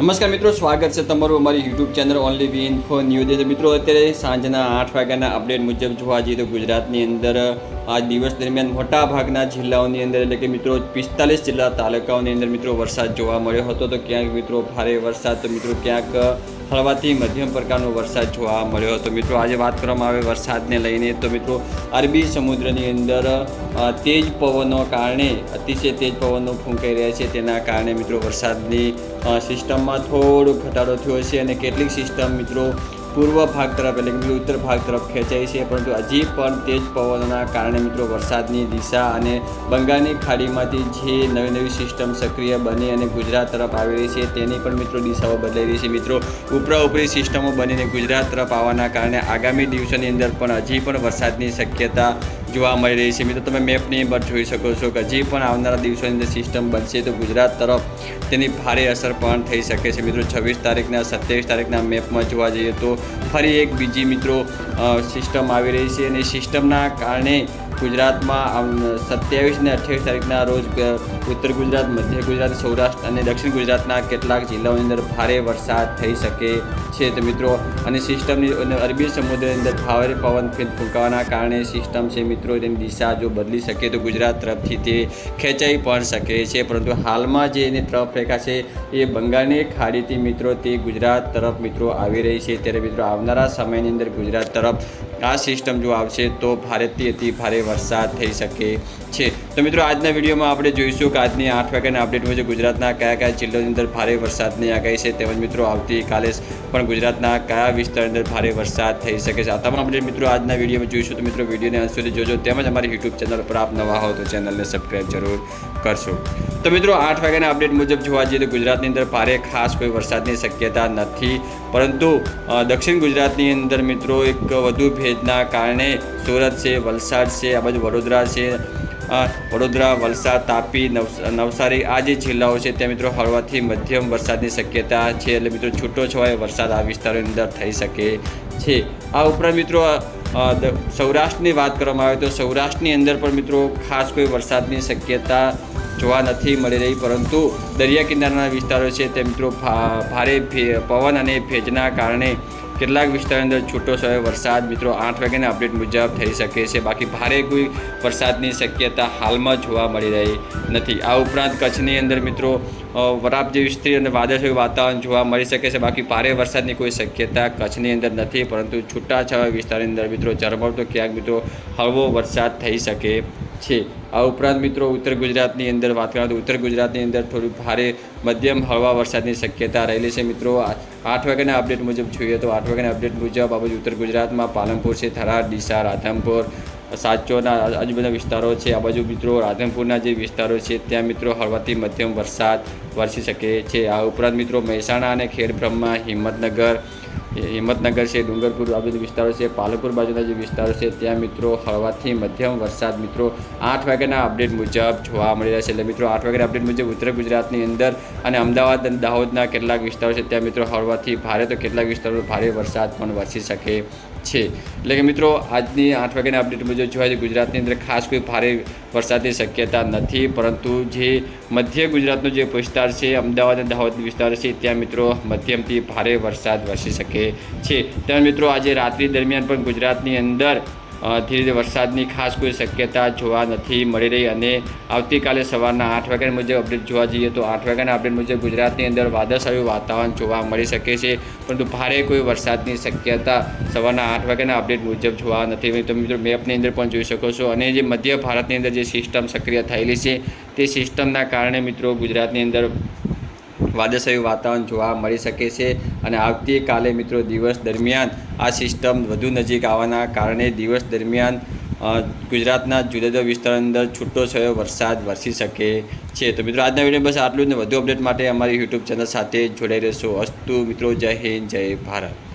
નમસ્કાર મિત્રો, સ્વાગત છે તમારું અમારી YouTube channel only we info news મિત્રો, અત્યારે સાંજના આઠ વાગ્યાના અપડેટ મુજબ જોવા જઈએ તો ગુજરાતની અંદર, આ દિવસ દરમિયાન મોટા ભાગના જિલ્લાઓની અંદર એટલે કે મિત્રો, પિસ્તાલીસ જિલ્લા તાલુકાઓની અંદર મિત્રો વરસાદ જોવા મળ્યો હતો. તો ક્યાંક મિત્રો ભારે વરસાદ, તો મિત્રો ક્યાંક હળવાથી મધ્યમ પ્રકારનો વરસાદ જોવા મળ્યો હતો. મિત્રો, આજે વાત કરવામાં આવે વરસાદને લઈને, તો મિત્રો, અરબી સમુદ્રની અંદર તેજ પવનો કારણે, અતિશય તેજ પવનો ફૂંકાઈ રહ્યા છે. તેના કારણે, મિત્રો, વરસાદની સિસ્ટમમાં થોડો ઘટાડો થયો છે અને કેટલીક સિસ્ટમ, મિત્રો પૂર્વ ભાગ તરફ એટલે કે ઉત્તર ભાગ તરફ ખેંચાય છે, પરંતુ હજી પણ તેજ પવનના કારણે મિત્રો વરસાદની દિશા અને બંગાળની ખાડીમાંથી જે નવી નવી સિસ્ટમ સક્રિય બની અને ગુજરાત તરફ આવી રહી છે, તેની પણ મિત્રો દિશાઓ બદલાઈ રહી છે. મિત્રો ઉપરા ઉપરી સિસ્ટમો બનીને ગુજરાત તરફ આવવાના કારણે આગામી દિવસોની અંદર પણ હજી પણ વરસાદની શક્યતા જોવા મળી રહી છે. મિત્રો, તમે મેપની અંદર જોઈ શકો છો કે હજી પણ આવનારા દિવસોની અંદર સિસ્ટમ બનશે તો ગુજરાત તરફ તેની ભારે અસર પણ થઈ શકે છે. મિત્રો, છવ્વીસ તારીખના, સત્યાવીસ તારીખના મેપમાં જોવા જઈએ તો ફરી એક બીજી મિત્રો સિસ્ટમ આવી રહી છે અને સિસ્ટમના કારણે ગુજરાતમાં સત્યાવીસ અને અઠ્યાવીસ તારીખના રોજ ઉત્તર ગુજરાત, મધ્ય ગુજરાત, સૌરાષ્ટ્ર અને દક્ષિણ ગુજરાતના કેટલાક જિલ્લાઓની અંદર ભારે વરસાદ થઈ શકે છે. તો મિત્રો, અને સિસ્ટમની અરબી સમુદ્રની અંદર ભારે પવન ફૂંકાવાના કારણે સિસ્ટમ છે મિત્રો, તેની દિશા જો બદલી શકે તો ગુજરાત તરફથી તે ખેંચાઈ પણ શકે છે. પરંતુ હાલમાં જે એની તરફ રેખા છે એ બંગાળની ખાડીથી મિત્રો તે ગુજરાત તરફ મિત્રો આવી રહી છે. ત્યારે મિત્રો, આવનારા સમયની અંદર ગુજરાત તરફ આ સિસ્ટમ જો આવશે તો ભારેથી અતિ ભારે વરસાદ થઈ શકે છે. તો મિત્રો, આજના વિડીયોમાં આપણે જોઈશું કે આજની આઠ વાગ્યાના અપડેટ મુજબ ગુજરાતના કયા કયા જિલ્લાની અંદર ભારે વરસાદની આગાહી છે તેમજ મિત્રો આવતીકાલે પણ ગુજરાતના કયા વિસ્તારની અંદર ભારે વરસાદ થઈ શકે છે. આ તમામ અપડેટ મિત્રો, આજના વિડીયોમાં જોઈશું. તો મિત્રો, વિડીયોને અંત સુધી જોજો. તેમજ અમારી યુટ્યુબ ચેનલ પર આપ નવા હો તો ચેનલને સબસ્ક્રાઈબ જરૂર કરશો. તો મિત્રો, આઠ વાગ્યાના અપડેટ મુજબ જોવા જઈએ તો ગુજરાતની અંદર ભારે ખાસ કોઈ વરસાદની શક્યતા નથી. પરંતુ દક્ષિણ ગુજરાતની અંદર મિત્રો, એક વધુ ભેજના કારણે સુરત છે, વલસાડ છે, આ બાજુ વડોદરા છે વડોદરા, વલસાડ, તાપી, નવસ- નવસારી આ જે જિલ્લાઓ છે ત્યાં મિત્રો હળવાથી મધ્યમ વરસાદની શક્યતા છે. એટલે મિત્રો છૂટો છવાયો વરસાદ આ વિસ્તારોની અંદર થઈ શકે છે. આ ઉપરાંત મિત્રો સૌરાષ્ટ્રની વાત કરવામાં આવે તો સૌરાષ્ટ્રની અંદર પણ મિત્રો ખાસ કોઈ વરસાદની શક્યતા જોવા નથી મળી રહી. પરંતુ દરિયા કિનારાના વિસ્તારો છે તે મિત્રો ભારે પવન અને ભેજના કારણે કેટલાક વિસ્તારની અંદર છૂટો છવાયો વરસાદ મિત્રો આઠ વાગ્યાના અપડેટ મુજબ થઈ શકે છે. બાકી ભારે કોઈ વરસાદની શક્યતા હાલમાં જોવા મળી રહી નથી. આ ઉપરાંત કચ્છની અંદર મિત્રો વરાપ જેવી સ્થિતિ અને વાદળછાયું વાતાવરણ જોવા મળી શકે છે. બાકી ભારે વરસાદની કોઈ શક્યતા કચ્છની અંદર નથી, પરંતુ છૂટાછવાયા વિસ્તારની અંદર મિત્રો, ઝરમર તો ક્યાંક મિત્રો હળવો વરસાદ થઈ શકે છે. આ ઉપરાંત મિત્રો ઉત્તર ગુજરાતની અંદર વાત કરીએ તો ઉત્તર ગુજરાતની અંદર થોડી ભારે મધ્યમ હળવા વરસાદની શક્યતા રહેલી છે. મિત્રો આઠ વાગ્યાના અપડેટ મુજબ જોઈએ તો આઠ વાગ્યાના અપડેટ મુજબ આ ઉત્તર ગુજરાતમાં પાલનપુર છે, થરાદ, ડીસા, રાધનપુર સાચોના આજુબાજુના વિસ્તારો છે. આ બાજુ મિત્રો રાધનપુરના જે વિસ્તારો છે, ત્યાં મિત્રો હળવાથી મધ્યમ વરસાદ વરસી શકે છે. આ ઉપરાંત મિત્રો મહેસાણા અને ખેડબ્રહ્મા હિંમતનગર હિંમતનગર છે, ડુંગરપુર, આ બધા વિસ્તારો છે. પાલનપુર બાજુના જે વિસ્તારો છે, ત્યાં મિત્રો હળવાથી મધ્યમ વરસાદ મિત્રો આઠ વાગ્યાના અપડેટ મુજબ જોવા મળી રહ્યા છે. એટલે મિત્રો આઠ વાગ્યાના અપડેટ મુજબ ઉત્તર ગુજરાતની અંદર અને અમદાવાદ અને દાહોદના કેટલાક વિસ્તારો છે, ત્યાં મિત્રો હળવાથી ભારે તો કેટલાક વિસ્તારો ભારે વરસાદ પણ વરસી શકે છે. એટલે કે મિત્રો આજની આઠ વાગ્યાના અપડેટ મુજબ જોવા જઈએ ગુજરાતની અંદર ખાસ કોઈ ભારે વરસાદની શક્યતા નથી. પરંતુ જે મધ્ય ગુજરાતનો જે વિસ્તાર છે, અમદાવાદ અને દાહોદ વિસ્તાર છે, ત્યાં મિત્રો મધ્યમથી ભારે વરસાદ વરસી શકે છે ત્યાં મિત્રો આજે રાત્રિ દરમિયાન પણ ગુજરાતની અંદર ધીરે વરસાદની ખાસ કોઈ શક્યતા જોવા નથી મળી રહી અને આવતીકાલે સવારના આઠ વાગ્યા મુજબ અપડેટ જોવા જઈએ તો આઠ વાગ્યાના અપડેટ મુજબ ગુજરાતની અંદર વાદળછાયું વાતાવરણ જોવા મળી શકે છે પરંતુ ભારે કોઈ વરસાદની શક્યતા સવારના આઠ વાગ્યાના અપડેટ મુજબ જોવા નથી. તમે મિત્રો મેપની અંદર પણ જોઈ શકો છો અને જે મધ્ય ભારતની અંદર જે સિસ્ટમ સક્રિય થયેલી છે, તે સિસ્ટમના કારણે મિત્રો ગુજરાતની અંદર વાદળછાયું વાતાવરણ જોવા મળી શકે છે અને આવતીકાલે મિત્રો દિવસ દરમિયાન આ સિસ્ટમ વધુ નજીક આવવાના કારણે દિવસ દરમિયાન ગુજરાતના જુદા જુદા વિસ્તારની અંદર છૂટો થયો વરસાદ વરસી શકે છે. તો મિત્રો આજના વીડિયો બસ આટલું જ ને વધુ અપડેટ માટે અમારી યુટ્યુબ ચેનલ સાથે જોડાઈ રહેશો. અસ્તુ મિત્રો, જય હિન્દ, જય ભારત.